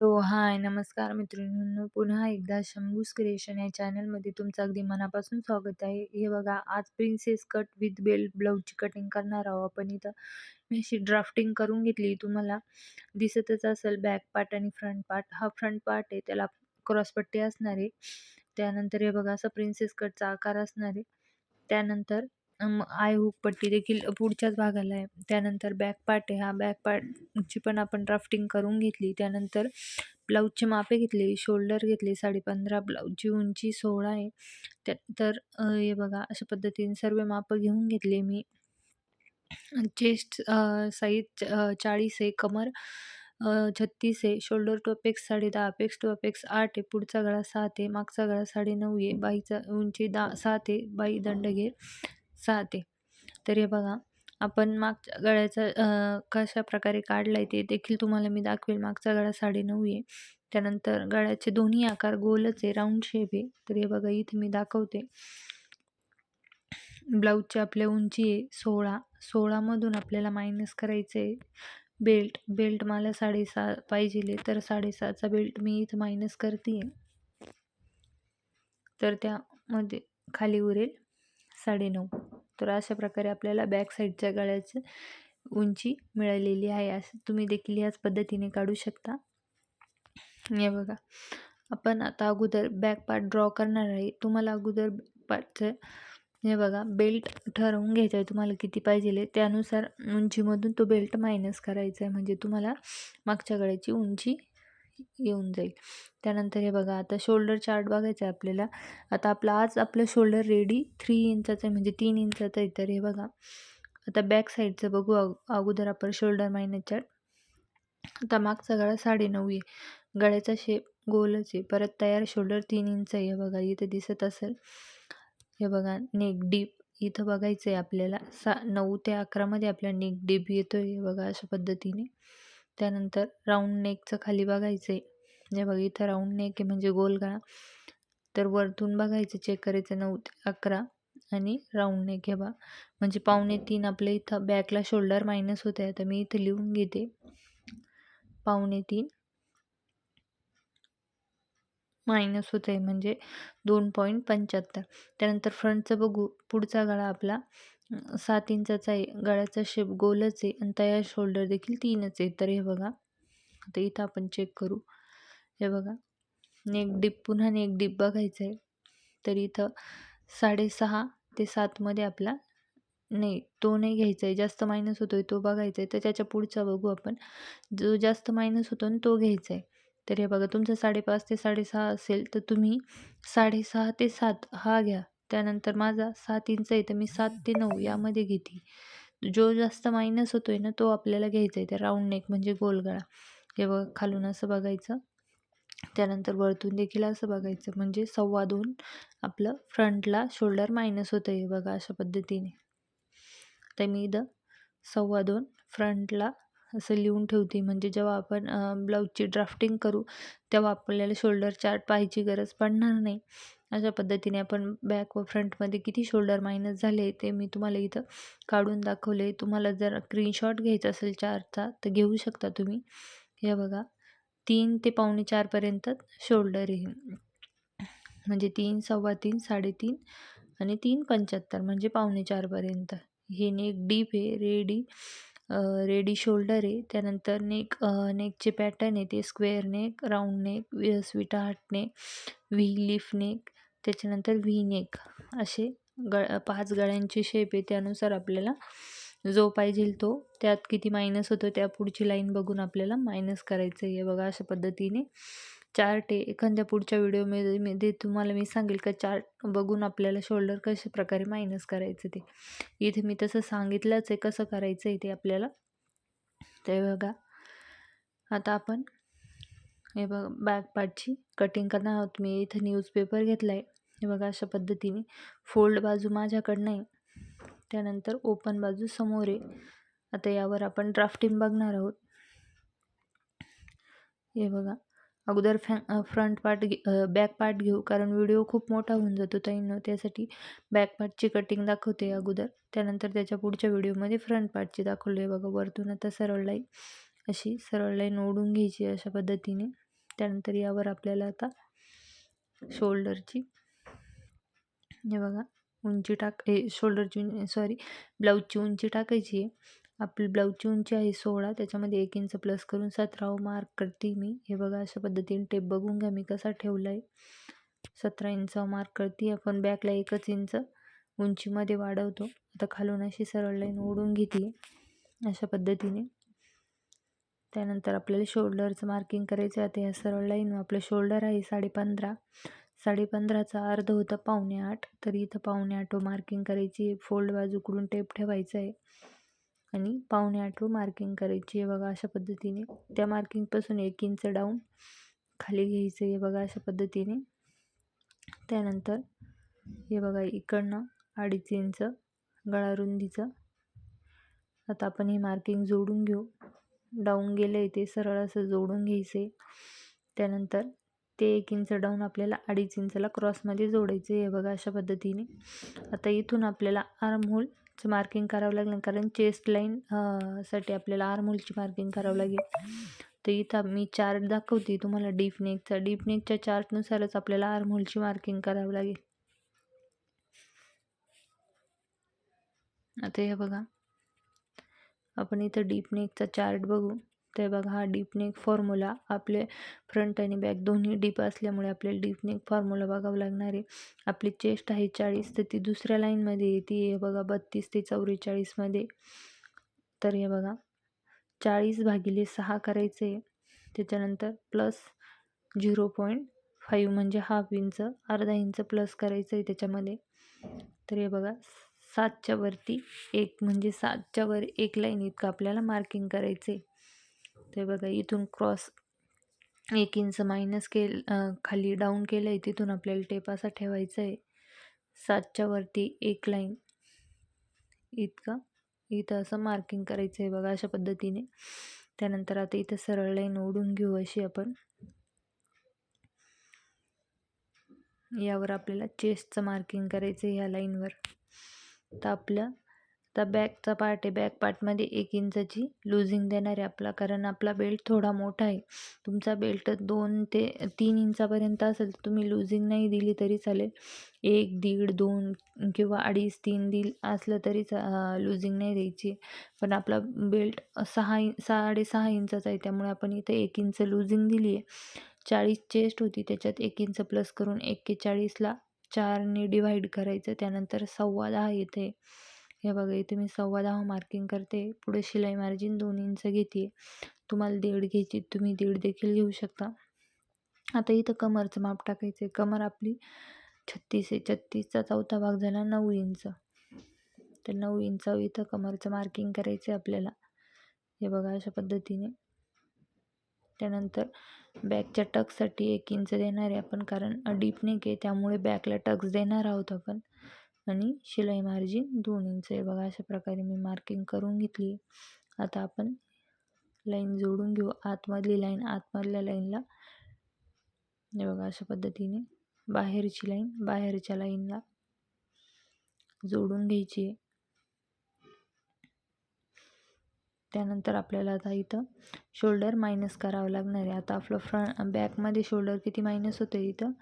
हो, हाय, नमस्कार मित्रांनो. पुन्हा एकदा शंभूज क्रिएशन या चॅनलमध्ये तुमचं अगदी मनापासून स्वागत आहे. हे बघा, आज प्रिन्सेस कट विथ बेल्ट ब्लाऊजची कटिंग करणार आहोत आपण इथं. मी अशी ड्राफ्टिंग करून घेतली. तुम्हाला दिसतच असेल बॅक पार्ट आणि फ्रंट पार्ट. हा फ्रंट पार्ट आहे, त्याला क्रॉसपट्टी असणार आहे. त्यानंतर हे बघा, असं प्रिन्सेस कटचा आकार असणार आहे. त्यानंतर आय हुक पट्टी देखील पुढच्याच भागाला आहे. त्यानंतर बॅक पार्ट आहे, हा बॅक पार्टची पण आपण ड्राफ्टिंग करून घेतली. त्यानंतर ब्लाऊजची मापे घेतली, शोल्डर घेतले. साडेपंधरा, ब्लाऊजची उंची सोळा आहे. तर हे बघा, अशा पद्धतीने सर्व मापं घेऊन घेतले मी. चेस्ट साईज चाळीस आहे, कमर छत्तीस आहे, शोल्डर टू अपेक्स साडे दहा, अपेक्स टू अपेक्स आठ आहे, पुढचा गळा सात आहे, मागचा गळा साडे नऊ आहे, बाईचा उंची दहा सात आहे, बाई दंडघेर. सहा ते तर हे बघा, आपण मागच्या गळ्याचा कशा प्रकारे काढला आहे ते देखील तुम्हाला मी दाखवेल. मागचा गळा साडे नऊ आहे. त्यानंतर गळ्याचे दोन्ही आकार गोलच आहे, राऊंड शेप आहे. तर हे बघा, इथे मी दाखवते. ब्लाऊजची आपल्या उंची आहे सोळा. सोळामधून आपल्याला मायनस करायचं आहे बेल्ट. बेल्ट मला साडेसहा पाहिजे तर साडेसहाचा बेल्ट मी इथं मायनस करते आहे. तर त्यामध्ये खाली उरेल साडेनऊ. तर अशा प्रकारे आपल्याला बॅक साईडच्या गळ्याची उंची मिळालेली आहे. असं तुम्ही देखील ह्याच पद्धतीने काढू शकता. हे बघा, आपण आता अगोदर बॅक पार्ट ड्रॉ करणार आहे. तुम्हाला अगोदर पार्टचं हे बघा, बेल्ट ठरवून घ्यायचं आहे तुम्हाला किती पाहिजे त्यानुसार उंचीमधून तो बेल्ट मायनस करायचा आहे. म्हणजे तुम्हाला मागच्या गळ्याची उंची येऊन जाईल. त्यानंतर हे बघा, आता शोल्डर चार्ट बघायचा आहे आपल्याला. आता आपला आज आपलं शोल्डर रेडी थ्री इंचाचं आहे म्हणजे तीन इंचाचं आहे. तर हे बघा, आता बॅक साईडचं बघू अगोदर आपण शोल्डर मायनस चार्ट. आता मागचा गळा साडेनऊ आहे. गळ्याचा शेप गोलच आहे. परत तयार शोल्डर तीन इंच आहे. बघा, इथं दिसत असेल. हे बघा, नेक डीप इथं बघायचं आहे आपल्याला. सा नऊ ते अकरामध्ये आपला नेक डीप येतो आहे. बघा, अशा पद्धतीने. त्यानंतर राऊंड नेकचं खाली बघायचं आहे. हे बघा, इथं राऊंड नेक आहे म्हणजे गोल गळा. तर वरतून बघायचं, चेक करायचं नऊ ते अकरा आणि राऊंड नेक हे बा म्हणजे पावणे तीन आपल्या इथं बॅकला शोल्डर मायनस होत आहे. आता मी इथं लिहून घेते पावणे तीन मायनस होत आहे म्हणजे दोन पॉईंट पंच्याहत्तर. त्यानंतर फ्रंटचं बघू. पुढचा गळा आपला सात इंचाचा आहे. गळ्याचा शेप गोलच आहे आणि तयार शोल्डर देखील तीनच आहे. तर हे बघा, आता इथं आपण चेक करू. हे बघा, नेक डीप पुन्हा नेक डीप बघायचं आहे. तर इथं साडेसहा ते सातमध्ये आपला नाही तो नाही घ्यायचा आहे जास्त मायनस होतो आहे तो बघायचा आहे तर त्याच्या पुढचा बघू आपण जो जास्त मायनस होतो ना तो घ्यायचा आहे तर हे बघा तुमचं साडेपाच ते साडेसहा असेल तर तुम्ही साडेसहा ते सात हा घ्या त्यानंतर माझा सात इंच आहे तर मी सात ते नऊ यामध्ये घेते. जो जास्त मायनस होतो आहे ना तो आपल्याला घ्यायचा आहे तर राऊंड नेक म्हणजे गोलगळा हे बघा खालून असं बघायचं. त्यानंतर वरतून देखील असं बघायचं म्हणजे सव्वा दोन आपलं फ्रंटला शोल्डर मायनस होतं आहे बघा अशा पद्धतीने. तर मी इथं सव्वा दोन फ्रंटला असं लिहून ठेवते. म्हणजे जेव्हा आपण ब्लाऊजची ड्राफ्टिंग करू तेव्हा आपल्याला शोल्डर चार्ट पाहायची गरज पडणार नाही. अशा पद्धतीने आपण बॅक व फ्रंटमध्ये किती शोल्डर मायनस झाले ते मी तुम्हाला इथं काढून दाखवले तुम्हाला जर स्क्रीनशॉट घ्यायचा असेल चार्टचा तर घेऊ शकता तुम्ही. हे बघा तीन ते पावणे चारपर्यंत शोल्डर आहे. म्हणजे तीन सव्वा तीन साडेतीन आणि तीन पंच्याहत्तर म्हणजे पावणे चारपर्यंत हे नेक डीप आहे रेडी. रेडी शोल्डर आहे. त्यानंतर नेक नेकचे पॅटर्न आहे ते. Square neck round neck sweetheart neck V leaf neck त्याच्यानंतर व्ही नेक असे गळ पाच गळ्यांचे शेप आहे. त्यानुसार आपल्याला जो पाहिजे तो त्यात किती मायनस होतो त्या पुढची लाईन बघून आपल्याला मायनस करायचं आहे बघा अशा पद्धतीने. चार्ट आहे एखाद्या पुढच्या व्हिडिओमध्ये मी दे तुम्हाला मी सांगेल का चार्ट? बघून आपल्याला शोल्डर कशा प्रकारे मायनस करायचं ते. इथे मी तसं सांगितलंच आहे कसं करायचं आहे ते आपल्याला. ते बघा. आता आपण हे बघा बॅक पार्टची कटिंग करणार आहोत. मी इथं न्यूजपेपर घेतला आहे हे बघा अशा पद्धतीने. फोल्ड बाजू माझ्याकडनं आहे त्यानंतर ओपन बाजू समोर आहे. आता यावर आपण ड्राफ्टिंग बघणार आहोत. हे बघा. अगोदर फॅ फ्रंट पार्ट घे बॅक पार्ट घेऊ. कारण व्हिडिओ खूप मोठा होऊन जातो ताईंनो. त्यासाठी बॅक पार्टची कटिंग दाखवते अगोदर. त्यानंतर त्याच्या पुढच्या व्हिडिओमध्ये फ्रंट पार्टची दाखवली आहे बघा. वरतून आता सरळ लाईन अशी सरळ लाईन ओढून घ्यायची अशा पद्धतीने. त्यानंतर यावर आपल्याला आता शोल्डरची हे बघा उंची टाक हे शोल्डरची सॉरी ब्लाऊजची उंची टाकायची आहे. आपली ब्लाऊजची उंची आहे सोळा त्याच्यामध्ये एक इंच प्लस करून सतरावं मार्क करते मी. हे बघा अशा पद्धतीने टेप बघून घ्या मी कसा ठेवला आहे सतरा इंच मार्क करते आपण बॅकला एकच इंच उंचीमध्ये वाढवतो. आता खालून अशी सरळ लाईन ओढून घेते अशा पद्धतीने. त्यानंतर आपल्याला शोल्डरचं मार्किंग करायचं आहे आता ह्या सरळ लाईन आपलं शोल्डर आहे साडेपंधरा. साडेपंधराचा अर्ध होतं पावणे आठ. तर इथं पावणे आठ मार्किंग करायची फोल्ड बाजूकडून टेप ठेवायचं आहे आणि पावणे आठ मार्किंग करायची आहे बघा अशा पद्धतीने. त्या मार्किंगपासून एक इंच डाऊन खाली घ्यायचं आहे बघा अशा पद्धतीने. त्यानंतर हे बघा इकडनं अडीच इंच गळा रुंदीचं. आता आपण हे मार्किंग जोडून घेऊ. डाऊन गेलं आहे ते सरळ असं जोडून घ्यायचं आहे त्यानंतर ते एक इंच डाऊन आपल्याला अडीच इंचला क्रॉसमध्ये जोडायचं आहे बघा अशा पद्धतीने. आता इथून आपल्याला आर्म चं मार्किंग करावं लागेल कारण चेस्ट लाईन साठी आपल्याला आर्महोलची मार्किंग करावं लागेल. तर इथं मी चार्ट दाखवते तुम्हाला डीप नेकचा डीप नेकच्या चार्टनुसारच आपल्याला आर्महोलची मार्किंग करावं लागेल. आता हे बघा. आपण इथं डीप नेकचा चार्ट बघू. ते बघा हा डीप नेक फॉर्म्युला आपले फ्रंट आणि बॅक दोन्ही डीप असल्यामुळे आपल्याला डीप नेक फॉर्म्युला बघावं लागणार आहे. आपली चेस्ट आहे चाळीस तर ती दुसऱ्या लाईनमध्ये येते हे बघा बत्तीस ते चौवेचाळीसमध्ये तर हे बघा चाळीस भागिले सहा करायचं आहे. त्याच्यानंतर प्लस झिरो पॉईंट फाईव्ह म्हणजे हाफ इंच अर्धा इंच प्लस करायचं आहे त्याच्यामध्ये. तर हे बघा सातच्या वरती एक म्हणजे सातच्या वर एक लाईन इतकं आपल्याला मार्किंग करायचं आहे. ते बघा इथून क्रॉस एक इंच मायनस केल खाली डाऊन केलं आहे तिथून आपल्याला टेप असा ठेवायचा आहे. सातच्या वरती एक लाईन. इतका? इथं असं मार्किंग करायचं आहे बघा अशा पद्धतीने. त्यानंतर आता इथं सरळ लाईन ओढून घेऊ अशी आपण. यावर आपल्याला चेस्टचं मार्किंग करायचं आहे ह्या लाईनवर. तर आपलं आता बॅकचा पार्ट आहे बॅक पार्टमध्ये एक इंचाची लुझिंग देणार आहे आपला कारण आपला बेल्ट थोडा मोठा आहे. तुमचा बेल्ट दोन ते तीन इंचापर्यंत असेल तर तुम्ही लुझिंग नाही दिली तरी चालेल. एक दीड दोन किंवा अडीच तीन दिल असलं तरी लुझिंग नाही द्यायची. पण आपला बेल्ट सहा साडेसहा इंचाचा आहे त्यामुळे आपण इथं एक इंच लुझिंग दिली आहे. चाळीस चेस्ट होती त्याच्यात एक इंच प्लस करून एक्केचाळीसला चारने डिवाईड करायचं त्यानंतर सव्वा दहा येते. हे बघा इथे मी सव्वा दहा मार्किंग करते. पुढे शिलाई मार्जिन दोन इंच घेते. तुम्हाला दीड घ्यायची तुम्ही दीड देखील घेऊ शकता. आता इथं कमरचं माप टाकायचं आहे कमर आपली छत्तीस आहे. छत्तीसचा चौथा भाग झाला नऊ इंच तर नऊ इंच इथं कमरचं मार्किंग करायचं आहे आपल्याला. हे बघा अशा पद्धतीने. त्यानंतर बॅकच्या टक्ससाठी एक इंच देणार आहे आपण कारण डीप नेक आहे त्यामुळे बॅकला टक्स देणार आहोत आपण. आणि शिलाई मार्जिन दोन इंच आहे बघा अशा प्रकारे मी मार्किंग करून घेतली. आता आपण लाईन जोडून घेऊ. आतमधली लाईन आतमधल्या लाईनला बघा अशा पद्धतीने बाहेरची लाईन बाहेरच्या लाईनला जोडून घ्यायची. आहे त्यानंतर आपल्याला आता इथं शोल्डर मायनस करावं लागणार आहे. आता आपलं फ्रंट बॅकमध्ये शोल्डर किती मायनस होतं इथं?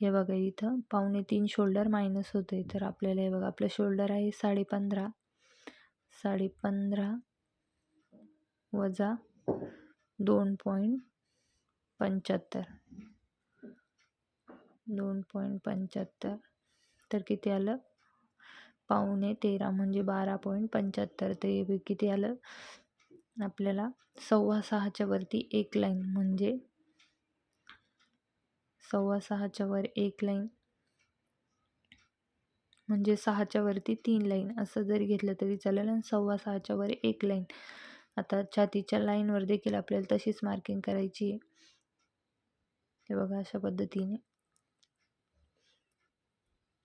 हे बघा इथं पावणे तीन शोल्डर मायनस होतं आहे तर आपल्याला हे बघा आपलं शोल्डर आहे साडेपंधरा. साडेपंधरा वजा दोन पॉईंट पंच्याहत्तर. दोन पॉईंट पंच्याहत्तर. तर किती आलं? पावणे तेरा म्हणजे बारा पॉईंट पंच्याहत्तर. ते किती आलं? आपल्याला सव्वा सहाच्या वरती एक लाईन म्हणजे सव्वा सहाच्या वर एक लाईन म्हणजे सहाच्या वरती तीन लाईन असं जरी घेतलं तरी चालेल आणि सव्वा सहाच्या वर एक लाईन आता छातीच्या लाईनवर देखील आपल्याला तशीच मार्किंग करायची आहे. हे बघा अशा पद्धतीने.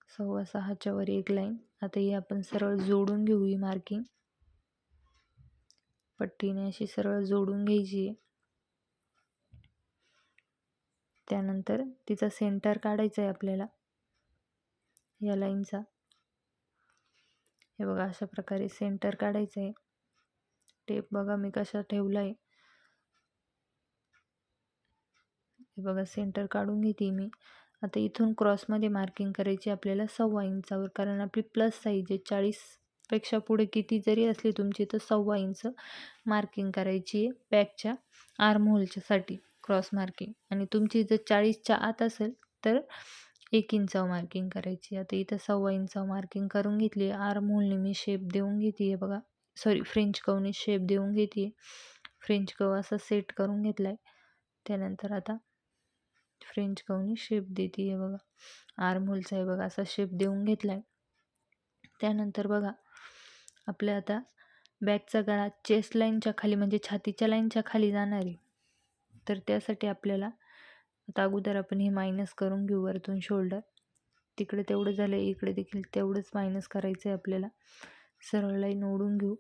सव्वा सहाच्या वर एक लाईन आता ही आपण सरळ जोडून घेऊ ही मार्किंग पट्टीने अशी सरळ जोडून घ्यायची आहे. त्यानंतर तिचा सेंटर काढायचा आहे आपल्याला. या लाईनचा हे बघा अशा प्रकारे सेंटर काढायचं आहे. टेप बघा मी कशा ठेवला आहे हे बघा सेंटर काढून घेते मी. आता इथून क्रॉसमध्ये मार्किंग करायची आपल्याला सव्वा इंचावर कारण आपली प्लस साईज आहे. चाळीसपेक्षा पुढे किती जरी असली तुमची तर सव्वा इंच मार्किंग करायची आहे बॅकच्या आर्महोलच्यासाठी क्रॉस मार्किंग. आणि तुमची जर चाळीसच्या आत असेल तर एक इंचावर मार्किंग करायची. आता इथं सव्वा इंचावर मार्किंग करून घेतली. आर्म होलने मी शेप देऊन घेते आहे बघा सॉरी फ्रेंच कवने शेप देऊन घेते फ्रेंच कव असा सेट करून घेतला आहे त्यानंतर आता फ्रेंच कवनी शेप देते आहे बघा. आर्म होलचा आहे बघा असा शेप देऊन घेतला आहे त्यानंतर बघा आपल्या आता बॅकचा गळा चेस्ट लाईनच्या खाली म्हणजे छातीच्या लाईनच्या खाली जाणार. आहे तर त्यासाठी आपल्याला आता अगोदर आपण हे मायनस करून घेऊ वरतून शोल्डर तिकडे तेवढं झालं इकडे देखील तेवढंच मायनस करायचं आहे आपल्याला. सरळ लाईन ओढून घेऊ.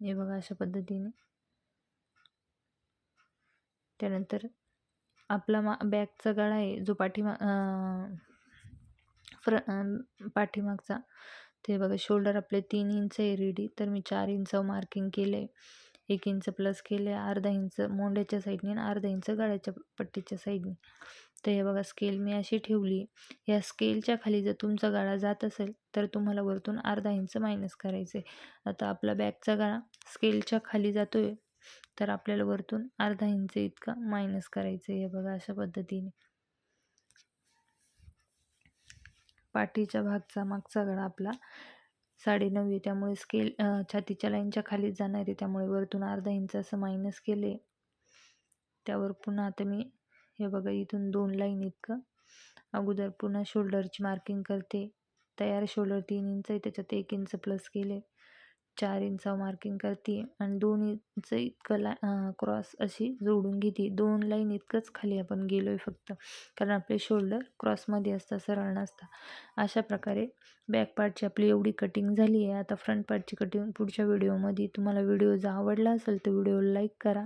हे बघा अशा पद्धतीने. त्यानंतर आपला मा बॅगचा गळा आहे जो पाठीमा फ्र पाठीमागचा. ते बघा शोल्डर आपले तीन इंच आहे रेडी तर मी चार इंच मार्किंग केलं आहे एक इंच प्लस केले अर्धा इंच मोंड्याच्या साईडने आणि अर्धा इंच गळ्याच्या पट्टीच्या साईडने. तर हे बघा स्केल मी अशी ठेवली. या स्केलच्या खाली जर तुमचा गळा जात असेल तर तुम्हाला वरतून अर्धा इंच मायनस करायचं आहे आता आपला बॅगचा गळा स्केलच्या खाली जातो आहे तर आपल्याला वरतून अर्धा इंच इतका मायनस करायचं आहे बघा अशा पद्धतीने. पाठीच्या भागचा मागचा गळा आपला साडेनऊ आहे. त्यामुळे स्केल छातीच्या लाईनच्या खालीच जाणार आहे. त्यामुळे वरतून अर्धा इंच असं मायनस केले त्यावर पुन्हा आता मी हे बघा इथून दोन लाईन इतकं अगोदर पुन्हा शोल्डरची मार्किंग करते. तयार शोल्डर तीन इंच आहे. त्याच्यात एक इंच प्लस केले चार इंचावर मार्किंग करते आणि दोन इंच इतकं ला क्रॉस अशी जोडून घेते. दोन लाईन इतकंच खाली आपण गेलो आहे फक्त. कारण आपले शोल्डर क्रॉसमध्ये असतात सरळ नसता अशा प्रकारे बॅक पार्टची आपली एवढी कटिंग झाली आहे. आता फ्रंट पार्टची कटिंग पुढच्या व्हिडिओमध्ये तुम्हाला व्हिडिओ जर आवडला असेल तर व्हिडिओ लाईक करा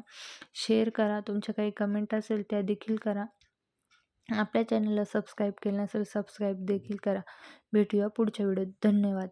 शेअर करा. तुमच्या काही कमेंट असेल त्या देखील करा. आपल्या चॅनलला सबस्क्राईब केलं नसेल सबस्क्राईब देखील करा. भेटूया पुढच्या व्हिडिओत धन्यवाद.